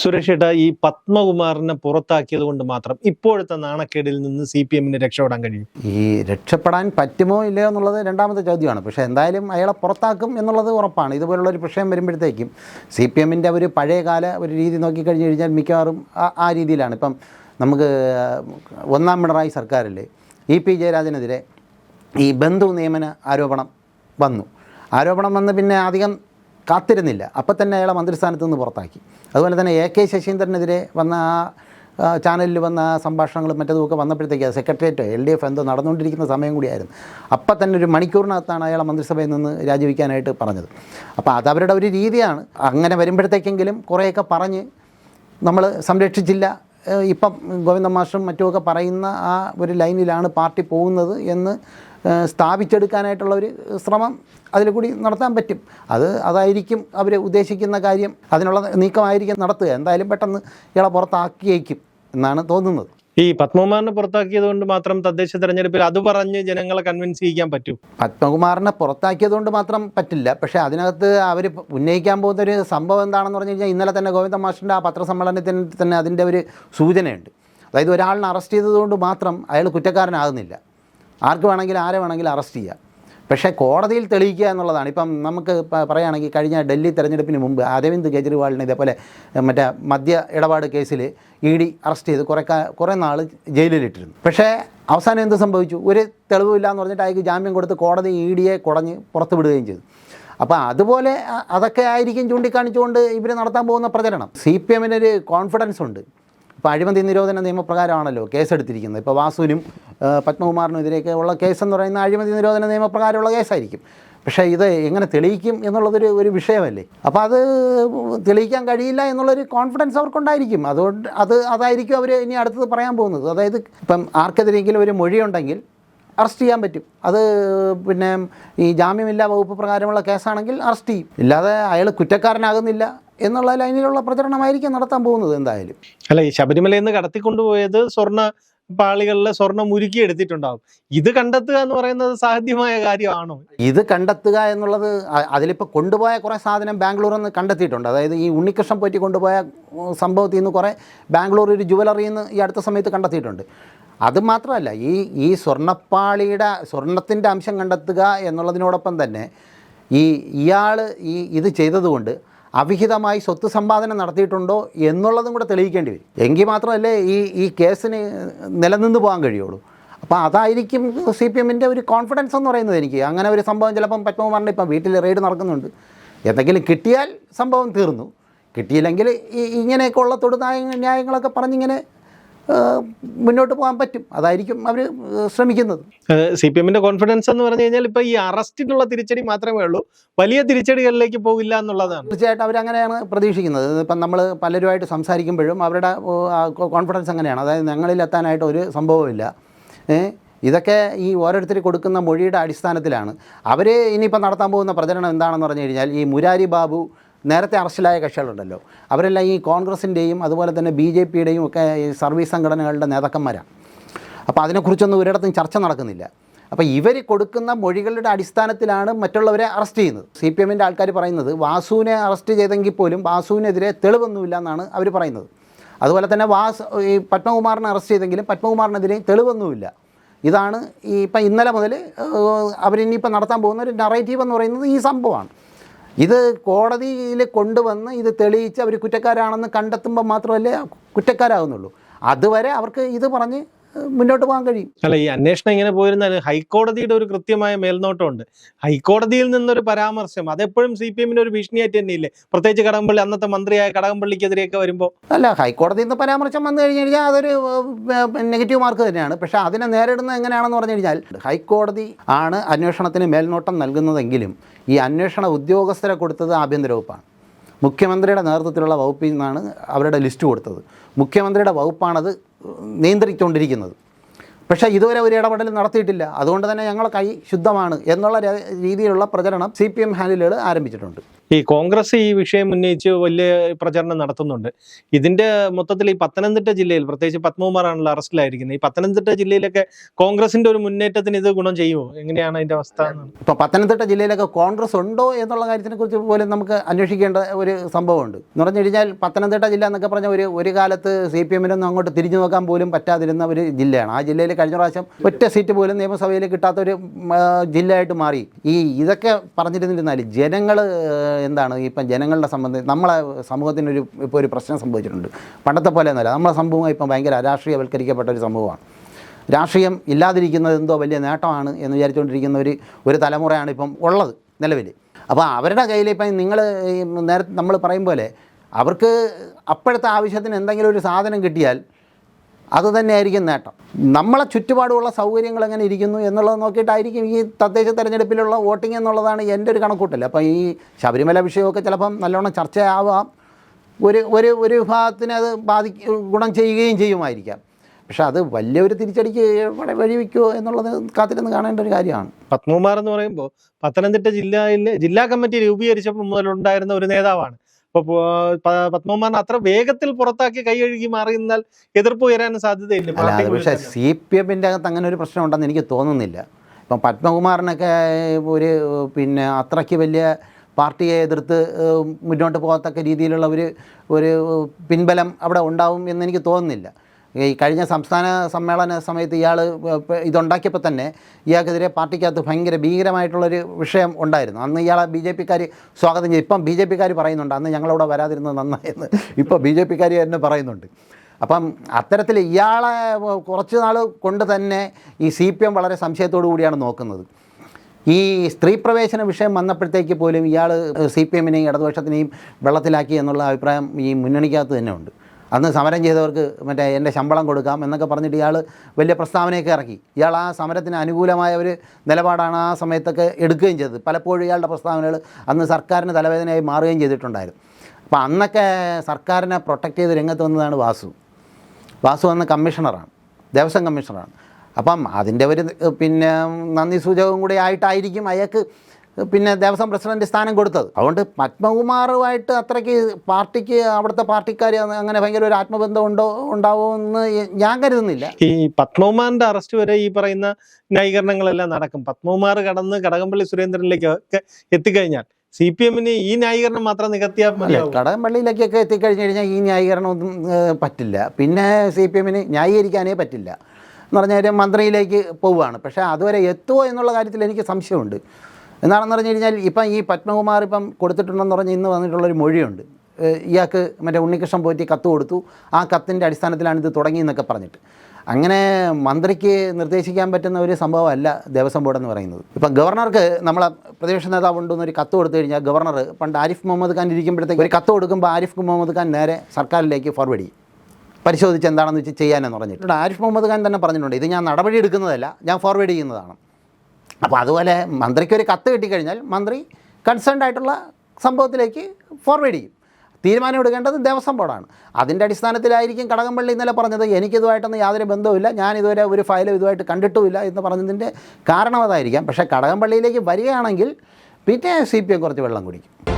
സുരക്ഷയുടെ ഈ പത്മകുമാറിനെ പുറത്താക്കിയത് കൊണ്ട് മാത്രം ഇപ്പോഴത്തെ നാണക്കേടിൽ നിന്ന് സി പി എമ്മിന് രക്ഷപ്പെടാൻ കഴിയും? ഈ രക്ഷപ്പെടാൻ പറ്റുമോ ഇല്ലയോ എന്നുള്ളത് രണ്ടാമത്തെ ചോദ്യമാണ്. പക്ഷേ എന്തായാലും അയാളെ പുറത്താക്കും എന്നുള്ളത് ഉറപ്പാണ്. ഇതുപോലുള്ള ഒരു വിഷയം വരുമ്പോഴത്തേക്കും സി പി എമ്മിന്റെ ഒരു പഴയകാല ഒരു രീതി നോക്കിക്കഴിഞ്ഞ് കഴിഞ്ഞാൽ മിക്കവാറും ആ രീതിയിലാണ്. ഇപ്പം നമുക്ക് ഒന്നാം പിണറായി സർക്കാരിൽ ഇ പി ജയരാജനെതിരെ ഈ ബന്ധു നിയമന ആരോപണം വന്നു. ആരോപണം വന്ന് പിന്നെ അധികം കാത്തിരുന്നില്ല. അപ്പം തന്നെ അയാളെ മന്ത്രിസ്ഥാനത്ത് നിന്ന് പുറത്താക്കി. അതുപോലെ തന്നെ എ കെ ശശീന്ദ്രനെതിരെ വന്ന ആ ചാനലിൽ വന്ന സംഭാഷണങ്ങളും മറ്റതുമൊക്കെ വന്നപ്പോഴത്തേക്ക് സെക്രട്ടേറിയറ്റോ എൽ ഡി എഫ് എന്തോ നടന്നുകൊണ്ടിരിക്കുന്ന സമയം കൂടിയായിരുന്നു. അപ്പം തന്നെ ഒരു മണിക്കൂറിനകത്താണ് അയാളെ മന്ത്രിസഭയിൽ നിന്ന് രാജിവെക്കാനായിട്ട് പറഞ്ഞത്. അപ്പോൾ അതവരുടെ ഒരു രീതിയാണ്. അങ്ങനെ വരുമ്പോഴത്തേക്കെങ്കിലും കുറേയൊക്കെ പറഞ്ഞ് നമ്മൾ സംരക്ഷിച്ചില്ല. ഇപ്പം ഗോവിന്ദ മാഷും മറ്റുമൊക്കെ പറയുന്ന ആ ഒരു ലൈനിലാണ് പാർട്ടി പോകുന്നത് എന്ന് സ്ഥാപിച്ചെടുക്കാനായിട്ടുള്ള ഒരു ശ്രമം അതിൽ കൂടി നടത്താൻ പറ്റും. അത് അതായിരിക്കും അവർ ഉദ്ദേശിക്കുന്ന കാര്യം. അതിനുള്ള നീക്കമായിരിക്കും നടത്തുക. എന്തായാലും പെട്ടെന്ന് ഇയാളെ പുറത്താക്കിയേക്കും എന്നാണ് തോന്നുന്നത്. ഈ പത്മകുമാറിനെ പുറത്താക്കിയത് കൊണ്ട് മാത്രം തദ്ദേശ തെരഞ്ഞെടുപ്പിൽ അത് പറഞ്ഞ് ജനങ്ങളെ കൺവിൻസ് ചെയ്യാൻ പറ്റും? പത്മകുമാറിനെ പുറത്താക്കിയത് കൊണ്ട് മാത്രം പറ്റില്ല. പക്ഷേ അതിനകത്ത് അവർ ഉന്നയിക്കാൻ പോകുന്ന ഒരു സംഭവം എന്താണെന്ന് പറഞ്ഞു കഴിഞ്ഞാൽ ഇന്നലെ തന്നെ ഗോവിന്ദ മാഷിന്റെ ആ പത്രസമ്മേളനത്തിന് തന്നെ അതിന്റെ ഒരു സൂചനയുണ്ട്. അതായത് ഒരാളിനെ അറസ്റ്റ് ചെയ്തതുകൊണ്ട് മാത്രം അയാൾ കുറ്റക്കാരനാകുന്നില്ല. ആർക്ക് വേണമെങ്കിലും ആരെ വേണമെങ്കിലും അറസ്റ്റ് ചെയ്യാം പക്ഷേ കോടതിയിൽ തെളിയിക്കുക എന്നുള്ളതാണ്. ഇപ്പം നമുക്ക് പറയുകയാണെങ്കിൽ കഴിഞ്ഞ ഡൽഹി തെരഞ്ഞെടുപ്പിന് മുമ്പ് അരവിന്ദ് കെജ്രിവാളിനെ ഇതേപോലെ മറ്റേ മദ്യ ഇടപാട് കേസിൽ ഇ ഡി അറസ്റ്റ് ചെയ്ത് കുറേ കുറേ നാൾ ജയിലിലിട്ടിരുന്നു. പക്ഷേ അവസാനം എന്ത് സംഭവിച്ചു? ഒരു തെളിവില്ല എന്ന് പറഞ്ഞിട്ട് അയാൾക്ക് ജാമ്യം കൊടുത്ത് കോടതി ഇ ഡിയെ കുടഞ്ഞ് പുറത്ത് വിടുകയും ചെയ്തു. അപ്പോൾ അതുപോലെ അതൊക്കെ ആയിരിക്കും ചൂണ്ടിക്കാണിച്ചുകൊണ്ട് ഇവർ നടത്താൻ പോകുന്ന പ്രചരണം. സി പി എമ്മിനൊരു കോൺഫിഡൻസ് ഉണ്ട് ഇപ്പോൾ അഴിമതി നിരോധന നിയമപ്രകാരമാണല്ലോ കേസെടുത്തിരിക്കുന്നത്. ഇപ്പോൾ വാസുവിനും പത്മകുമാറിനും എതിരെയൊക്കെ ഉള്ള കേസെന്ന് പറയുന്ന അഴിമതി നിരോധന നിയമപ്രകാരമുള്ള കേസായിരിക്കും. പക്ഷേ ഇത് എങ്ങനെ തെളിയിക്കും എന്നുള്ളതൊരു ഒരു വിഷയമല്ലേ? അപ്പോൾ അത് തെളിയിക്കാൻ കഴിയില്ല എന്നുള്ളൊരു കോൺഫിഡൻസ് അവർക്കുണ്ടായിരിക്കും. അതുകൊണ്ട് അത് അതായിരിക്കും അവർ ഇനി അടുത്തത് പറയാൻ പോകുന്നത്. അതായത് ഇപ്പം ആർക്കെതിരെങ്കിലും ഒരു മൊഴിയുണ്ടെങ്കിൽ അറസ്റ്റ് ചെയ്യാൻ പറ്റും. അത് പിന്നെ ഈ ജാമ്യമില്ലാ വകുപ്പ് പ്രകാരമുള്ള കേസാണെങ്കിൽ അറസ്റ്റ് ചെയ്യും. ഇല്ലാതെ അയാൾ കുറ്റക്കാരനാകുന്നില്ല. എന്നുള്ള ലൈനിലുള്ള പ്രചരണമായിരിക്കും നടത്താൻ പോകുന്നത് എന്തായാലും. അല്ല ഈ ശബരിമല എന്ന് കടത്തിക്കൊണ്ടുപോയത് സ്വർണ പാളികളിലെ സ്വർണം ഉരുക്കി എടുത്തിട്ടുണ്ടാവും ഇത് കണ്ടെത്തുക എന്ന് പറയുന്നത് സാധ്യമായ കാര്യമാണോ? ഇത് കണ്ടെത്തുക എന്നുള്ളത് അതിലിപ്പോൾ കൊണ്ടുപോയ കുറേ സാധനം ബാംഗ്ലൂരിൽ നിന്ന് കണ്ടെത്തിയിട്ടുണ്ട്. അതായത് ഈ ഉണ്ണികൃഷ്ണൻ പോറ്റി കൊണ്ടുപോയ സംഭവത്തിൽ നിന്ന് കുറേ ബാംഗ്ലൂർ ഒരു ജുവലറിയിൽ നിന്ന് ഈ അടുത്ത സമയത്ത് കണ്ടെത്തിയിട്ടുണ്ട്. അത് മാത്രമല്ല ഈ ഈ സ്വർണപ്പാളിയുടെ സ്വർണത്തിന്റെ അംശം കണ്ടെത്തുക എന്നുള്ളതിനോടൊപ്പം തന്നെ ഈ ഇയാൾ ഈ ഇത് ചെയ്തതുകൊണ്ട് അവിഹിതമായി സ്വത്ത് സമ്പാദനം നടത്തിയിട്ടുണ്ടോ എന്നുള്ളതും കൂടെ തെളിയിക്കേണ്ടി വരും. എങ്കിൽ മാത്രമല്ലേ ഈ ഈ കേസിന് നിലനിന്ന് പോകാൻ കഴിയുള്ളൂ. അപ്പോൾ അതായിരിക്കും സി പി എമ്മിന്റെ ഒരു കോൺഫിഡൻസ് എന്ന് പറയുന്നത് എനിക്ക്. അങ്ങനെ ഒരു സംഭവം ചിലപ്പം പത്മകുമാറിന്റെ ഇപ്പം വീട്ടിൽ റെയ്ഡ് നടക്കുന്നുണ്ട്. എന്തെങ്കിലും കിട്ടിയാൽ സംഭവം തീർന്നു. കിട്ടിയില്ലെങ്കിൽ ഈ ഇങ്ങനെയൊക്കെ ഉള്ള തൊടുനായ ന്യായങ്ങളൊക്കെ പറഞ്ഞിങ്ങനെ മുന്നോട്ട് പോകാൻ പറ്റും. അതായിരിക്കും അവർ ശ്രമിക്കുന്നത്. സി പി എമ്മിന്റെ കോൺഫിഡൻസ് എന്ന് പറഞ്ഞു കഴിഞ്ഞാൽ ഇപ്പൊ ഈ അറസ്റ്റിനുള്ള തിരിച്ചടി മാത്രമേ ഉള്ളൂ. വലിയ തിരിച്ചടികളിലേക്ക് പോകില്ല എന്നുള്ളതാണ്. തീർച്ചയായിട്ടും അവരങ്ങനെയാണ് പ്രതീക്ഷിക്കുന്നത്. ഇപ്പം നമ്മൾ പലരുമായിട്ട് സംസാരിക്കുമ്പോഴും അവരുടെ കോൺഫിഡൻസ് അങ്ങനെയാണ്. അതായത് ഞങ്ങളിൽ എത്താനായിട്ട് ഒരു സംഭവമില്ല ഇതൊക്കെ ഈ ഓരോരുത്തർ കൊടുക്കുന്ന മൊഴിയുടെ അടിസ്ഥാനത്തിലാണ്. അവർ ഇനിയിപ്പോൾ നടത്താൻ പോകുന്ന പ്രചരണം എന്താണെന്ന് പറഞ്ഞു കഴിഞ്ഞാൽ ഈ മുരാരി ബാബു നേരത്തെ അറസ്റ്റിലായ കക്ഷികളുണ്ടല്ലോ. അവരെല്ലാം ഈ കോൺഗ്രസിന്റെയും അതുപോലെ തന്നെ ബി ജെ പിയുടെയും ഒക്കെ ഈ സർവീസ് സംഘടനകളുടെ നേതാക്കന്മാരാണ് അപ്പോൾ അതിനെക്കുറിച്ചൊന്നും ഒരിടത്തും ചർച്ച നടക്കുന്നില്ല. അപ്പോൾ ഇവർ കൊടുക്കുന്ന മൊഴികളുടെ അടിസ്ഥാനത്തിലാണ് മറ്റുള്ളവരെ അറസ്റ്റ് ചെയ്യുന്നത്. സി പി എമ്മിന്റെ ആൾക്കാർ പറയുന്നത് വാസുവിനെ അറസ്റ്റ് ചെയ്തെങ്കിൽ പോലും വാസുവിനെതിരെ തെളിവൊന്നുമില്ല എന്നാണ് അവർ പറയുന്നത്. അതുപോലെ തന്നെ വാസ് ഈ പത്മകുമാറിനെ അറസ്റ്റ് ചെയ്തെങ്കിലും പത്മകുമാറിനെതിരെ തെളിവൊന്നുമില്ല. ഇതാണ് ഈ ഇപ്പം ഇന്നലെ മുതൽ അവരിനിയിപ്പോൾ നടത്താൻ പോകുന്ന ഒരു നറേറ്റീവ് എന്ന് പറയുന്നത് ഈ സംഭവമാണ്. ഇത് കോടതിയിൽ കൊണ്ടുവന്ന് ഇത് തെളിയിച്ച് അവർ കുറ്റക്കാരാണെന്ന് കണ്ടെത്തുമ്പോൾ മാത്രമല്ലേ കുറ്റക്കാരാകുന്നുള്ളൂ. അതുവരെ അവർക്ക് ഇത് പറഞ്ഞ് മുന്നോട്ട് പോകാൻ കഴിയും. അല്ല ഈ അന്വേഷണം ഇങ്ങനെ പോയിരുന്നാൽ ഹൈക്കോടതിയുടെ ഒരു കൃത്യമായ മേൽനോട്ടമുണ്ട്. ഹൈക്കോടതിയിൽ നിന്നൊരു പരാമർശം അതെപ്പോഴും സി പി എമ്മിന് ഒരു ഭീഷണിയായിട്ട് തന്നെയില്ലേ? പ്രത്യേകിച്ച് കടകംപള്ളി അന്നത്തെ മന്ത്രിയായ കടകംപള്ളിക്കെതിരെയൊക്കെ വരുമ്പോൾ അല്ല ഹൈക്കോടതിയിൽ നിന്ന് പരാമർശം വന്നു കഴിഞ്ഞു കഴിഞ്ഞാൽ അതൊരു നെഗറ്റീവ് മാർക്ക് തന്നെയാണ്. പക്ഷേ അതിനെ നേരിടുന്നത് എങ്ങനെയാണെന്ന് പറഞ്ഞു കഴിഞ്ഞാൽ ഹൈക്കോടതി ആണ് അന്വേഷണത്തിന് മേൽനോട്ടം നൽകുന്നതെങ്കിലും ഈ അന്വേഷണ ഉദ്യോഗസ്ഥരെ കൊടുത്തത് ആഭ്യന്തര വകുപ്പാണ്. മുഖ്യമന്ത്രിയുടെ നേതൃത്വത്തിലുള്ള വകുപ്പിൽ നിന്നാണ് അവരുടെ ലിസ്റ്റ് കൊടുത്തത്. മുഖ്യമന്ത്രിയുടെ വകുപ്പാണത് നിയന്ത്രിച്ചുകൊണ്ടിരിക്കുന്നത്. പക്ഷേ ഇതുവരെ ഒരു ഇടപെടൽ നടത്തിയിട്ടില്ല. അതുകൊണ്ട് തന്നെ ഞങ്ങളുടെ കൈ ശുദ്ധമാണ് എന്നുള്ള രീതിയിലുള്ള പ്രചരണം സി പി എം ഹാൻഡിലുകൾ ആരംഭിച്ചിട്ടുണ്ട്. ഈ കോൺഗ്രസ് ഈ വിഷയം ഉന്നയിച്ച് വലിയ പ്രചരണം നടത്തുന്നുണ്ട്. ഇതിന്റെ മൊത്തത്തിൽ ഈ പത്തനംതിട്ട ജില്ലയിൽ പ്രത്യേകിച്ച് പത്മകുമാറാണല്ലോ അറസ്റ്റിലായിരിക്കുന്നത്. ഈ പത്തനംതിട്ട ജില്ലയിലൊക്കെ കോൺഗ്രസിന്റെ ഒരു മുന്നേറ്റത്തിന് ഇത് ഗുണം ചെയ്യുമോ? എങ്ങനെയാണ് അതിന്റെ അവസ്ഥ? ഇപ്പൊ പത്തനംതിട്ട ജില്ലയിലൊക്കെ കോൺഗ്രസ് ഉണ്ടോ എന്നുള്ള കാര്യത്തിനെ കുറിച്ച് പോലും നമുക്ക് അന്വേഷിക്കേണ്ട ഒരു സംഭവമുണ്ട്. എന്ന് പറഞ്ഞു കഴിഞ്ഞാൽ പത്തനംതിട്ട ജില്ല എന്നൊക്കെ പറഞ്ഞ ഒരു ഒരു കാലത്ത് സി പി എമ്മിനൊന്നും അങ്ങോട്ട് തിരിഞ്ഞു നോക്കാൻ പോലും പറ്റാതിരുന്ന ഒരു ജില്ലയാണ്. ആ ജില്ലയിൽ കഴിഞ്ഞ പ്രാവശ്യം ഒറ്റ സീറ്റ് പോലും നിയമസഭയിൽ കിട്ടാത്ത ഒരു ജില്ലയായിട്ട് മാറി. ഈ ഇതൊക്കെ പറഞ്ഞിരുന്നിരുന്നാൽ ജനങ്ങൾ എന്താണ് ഇപ്പം ജനങ്ങളുടെ സംബന്ധിച്ച് നമ്മളെ സമൂഹത്തിനൊരു ഇപ്പോൾ ഒരു പ്രശ്നം സംഭവിച്ചിട്ടുണ്ട്. പണ്ടത്തെ പോലെ ഒന്നുമല്ല. നമ്മളെ സംഭവം ഇപ്പം ഭയങ്കര രാഷ്ട്രീയവൽക്കരിക്കപ്പെട്ട ഒരു സംഭവമാണ് രാഷ്ട്രീയം ഇല്ലാതിരിക്കുന്നത് എന്തോ വലിയ നേട്ടമാണ് എന്ന് വിചാരിച്ചുകൊണ്ടിരിക്കുന്ന ഒരു ഒരു തലമുറയാണ് ഇപ്പം ഉള്ളത് നിലവിൽ. അപ്പോൾ അവരുടെ കയ്യിൽ ഇപ്പം നിങ്ങൾ നേരത്തെ നമ്മൾ പറയും പോലെ അവർക്ക് അപ്പോഴത്തെ ആവശ്യത്തിന് എന്തെങ്കിലും ഒരു സാധനം കിട്ടിയാൽ അത് തന്നെയായിരിക്കും നേട്ടം. നമ്മളെ ചുറ്റുപാടുമുള്ള സൗകര്യങ്ങൾ എങ്ങനെ ഇരിക്കുന്നു എന്നുള്ളത് നോക്കിയിട്ടായിരിക്കും ഈ തദ്ദേശ തെരഞ്ഞെടുപ്പിലുള്ള വോട്ടിംഗ് എന്നുള്ളതാണ് എന്റെ ഒരു കണക്കൂട്ടൽ. അപ്പം ഈ ശബരിമല വിഷയമൊക്കെ ചിലപ്പം നല്ലോണം ചർച്ചയാവാം. ഒരു ഒരു ഒരു വിഭാഗത്തിന് അത് ബാധി ഗുണം ചെയ്യുകയും ചെയ്യുമായിരിക്കാം. പക്ഷെ അത് വലിയൊരു തിരിച്ചടിക്ക് ഇവിടെ വഴിവെക്കുമോ എന്നുള്ളത് കാത്തിരുന്ന് കാണേണ്ട ഒരു കാര്യമാണ്. പത്മകുമാർ എന്ന് പറയുമ്പോൾ പത്തനംതിട്ട ജില്ലയിൽ ജില്ലാ കമ്മിറ്റി രൂപീകരിച്ചപ്പോൾ മുതലുണ്ടായിരുന്ന ഒരു നേതാവാണ് പത്മകുമാറിനെ അത്ര വേഗത്തിൽ പുറത്താക്കി കൈ കഴുകി മാറിയിരുന്നാൽ എതിർപ്പ് ഉയരാൻ സാധ്യതയില്ല. പക്ഷേ സി പി എമ്മിന്റെ അകത്ത് അങ്ങനെ ഒരു പ്രശ്നം ഉണ്ടെന്ന് എനിക്ക് തോന്നുന്നില്ല. ഇപ്പം പത്മകുമാറിനൊക്കെ ഒരു പിന്നെ അത്രയ്ക്ക് വലിയ പാർട്ടിയെ എതിർത്ത് മുന്നോട്ട് പോകത്തക്ക രീതിയിലുള്ള ഒരു ഒരു പിൻബലം അവിടെ ഉണ്ടാവും എന്ന് എനിക്ക് തോന്നുന്നില്ല. ഈ കഴിഞ്ഞ സംസ്ഥാന സമ്മേളന സമയത്ത് ഇയാൾ ഇതുണ്ടാക്കിയപ്പോൾ തന്നെ ഇയാൾക്കെതിരെ പാർട്ടിക്കകത്ത് ഭയങ്കര ഭീകരമായിട്ടുള്ളൊരു വിഷയം ഉണ്ടായിരുന്നു. അന്ന് ഇയാളെ ബി ജെ പിക്കാർ സ്വാഗതം ചെയ്തു. ഇപ്പം ബി ജെ പിക്കാർ പറയുന്നുണ്ട് അന്ന് ഞങ്ങളവിടെ വരാതിരുന്നത് നന്നായെന്ന്. ഇപ്പോൾ ബി ജെ പിക്കാർ തന്നെ പറയുന്നുണ്ട്. അപ്പം അത്തരത്തിൽ ഇയാളെ കുറച്ച് നാൾ കൊണ്ട് തന്നെ ഈ സി പി എം വളരെ സംശയത്തോടു കൂടിയാണ് നോക്കുന്നത്. ഈ സ്ത്രീ പ്രവേശന വിഷയം വന്നപ്പോഴത്തേക്ക് പോലും ഇയാൾ സി പി എമ്മിനെയും ഇടതുപക്ഷത്തിനെയും വെള്ളത്തിലാക്കി എന്നുള്ള അഭിപ്രായം ഈ മുന്നണിക്കകത്ത് തന്നെ ഉണ്ട്. അന്ന് സമരം ചെയ്തവർക്ക് മറ്റേ എന്റെ ശമ്പളം കൊടുക്കാം എന്നൊക്കെ പറഞ്ഞിട്ട് ഇയാൾ വലിയ പ്രസ്താവനയൊക്കെ ഇറക്കി. ഇയാൾ ആ സമരത്തിന് അനുകൂലമായ ഒരു നിലപാടാണ് ആ സമയത്തൊക്കെ എടുക്കുകയും ചെയ്തത്. പലപ്പോഴും ഇയാളുടെ പ്രസ്താവനകൾ അന്ന് സർക്കാരിന് തലവേദനയായി മാറുകയും ചെയ്തിട്ടുണ്ടായിരുന്നു. അപ്പോൾ അന്നൊക്കെ സർക്കാരിനെ പ്രൊട്ടക്റ്റ് ചെയ്ത് രംഗത്ത് വന്നതാണ് വാസു. വാസു എന്ന കമ്മീഷണറാണ് ദേവസ്വം കമ്മീഷണറാണ്. അപ്പം അതിന്റെ ഒരു പിന്നെ നന്ദി സൂചകവും കൂടി ആയിട്ടായിരിക്കും അയാൾക്ക് പിന്നെ ദേവസ്വം പ്രസിഡന്റ് സ്ഥാനം കൊടുത്തത്. അതുകൊണ്ട് പത്മകുമാറുമായിട്ട് അത്രയ്ക്ക് പാർട്ടിക്ക് അവിടുത്തെ പാർട്ടിക്കാർ അങ്ങനെ ഭയങ്കര ഒരു ആത്മബന്ധം ഉണ്ടോ ഉണ്ടാവുമെന്ന് ഞാൻ കരുതുന്നില്ല. ഈ പത്മകുമാറിന്റെ അറസ്റ്റ് വരെ ഈ പറയുന്ന ന്യായീകരണങ്ങളെല്ലാം നടക്കും. പത്മകുമാർ കടന്ന് കടകംപള്ളി സുരേന്ദ്രനിലേക്ക് ഒക്കെ എത്തിക്കഴിഞ്ഞാൽ സി പി എമ്മിന് ഈ ന്യായീകരണം മാത്രം നികത്തിയാൽ കടകംപള്ളിയിലേക്കൊക്കെ എത്തിക്കഴിഞ്ഞു കഴിഞ്ഞാൽ ഈ ന്യായീകരണം ഒന്നും പറ്റില്ല. പിന്നെ സി പി എമ്മിന് ന്യായീകരിക്കാനേ പറ്റില്ല. എന്ന് പറഞ്ഞാൽ മന്ത്രിയിലേക്ക് പോവുകയാണ്. പക്ഷേ അതുവരെ എത്തുമോ എന്നുള്ള കാര്യത്തിൽ എനിക്ക് സംശയമുണ്ട്. എന്താണെന്ന് പറഞ്ഞു കഴിഞ്ഞാൽ ഇപ്പം ഈ പത്മകുമാർ ഇപ്പം കൊടുത്തിട്ടുണ്ടെന്ന് പറഞ്ഞ് ഇന്ന് വന്നിട്ടുള്ളൊരു മൊഴിയുണ്ട്. ഇയാൾക്ക് മറ്റേ ഉണ്ണികൃഷ്ണൻ പോറ്റി കത്ത് കൊടുത്തു. ആ കത്തിന്റെ അടിസ്ഥാനത്തിലാണ് ഇത് തുടങ്ങിയെന്നൊക്കെ പറഞ്ഞിട്ട്. അങ്ങനെ മന്ത്രിക്ക് നിർദ്ദേശിക്കാൻ പറ്റുന്ന ഒരു സംഭവമല്ല ദേവസ്വം ബോർഡ് എന്ന് പറയുന്നത്. ഇപ്പം ഗവർണർക്ക് നമ്മളെ പ്രതിപക്ഷ നേതാവ് ഉണ്ടെന്നൊരു കത്ത് കൊടുത്തു കഴിഞ്ഞാൽ ഗവർണർ പണ്ട് ആരിഫ് മുഹമ്മദ് ഖാൻ ഇരിക്കുമ്പോഴത്തേക്ക് ഒരു കത്ത് കൊടുക്കുമ്പോൾ ആരിഫ് മുഹമ്മദ് ഖാൻ നേരെ സർക്കാരിലേക്ക് ഫോർവേഡ് ചെയ്യും. പരിശോധിച്ച് എന്താണെന്ന് വെച്ച് ചെയ്യാനെന്ന് പറഞ്ഞിട്ട്. ആരിഫ് മുഹമ്മദ് ഖാൻ തന്നെ പറഞ്ഞിട്ടുണ്ട് ഇത് ഞാൻ നടപടി എടുക്കുന്നതല്ല ഞാൻ ഫോർവേഡ് ചെയ്യുന്നതാണ്. അപ്പോൾ അതുപോലെ മന്ത്രിക്ക് ഒരു കത്ത് കിട്ടിക്കഴിഞ്ഞാൽ മന്ത്രി കൺസേൺഡ് ആയിട്ടുള്ള സംഭവത്തിലേക്ക് ഫോർവേഡ് ചെയ്യും. തീരുമാനം എടുക്കേണ്ടത് ദേവസ്വം ബോർഡാണ്. അതിന്റെ അടിസ്ഥാനത്തിലായിരിക്കും കടകംപള്ളി ഇന്നലെ പറഞ്ഞത് എനിക്കിതുമായിട്ടൊന്നും യാതൊരു ബന്ധവുമില്ല ഞാൻ ഇതുവരെ ഒരു ഫയലും ഇതുമായിട്ട് കണ്ടിട്ടുമില്ല എന്ന് പറഞ്ഞതിന്റെ കാരണം അതായിരിക്കാം. പക്ഷേ കടകംപള്ളിയിലേക്ക് വരികയാണെങ്കിൽ പിന്നെ സി പി എം കുറച്ച് വെള്ളം കുടിക്കും.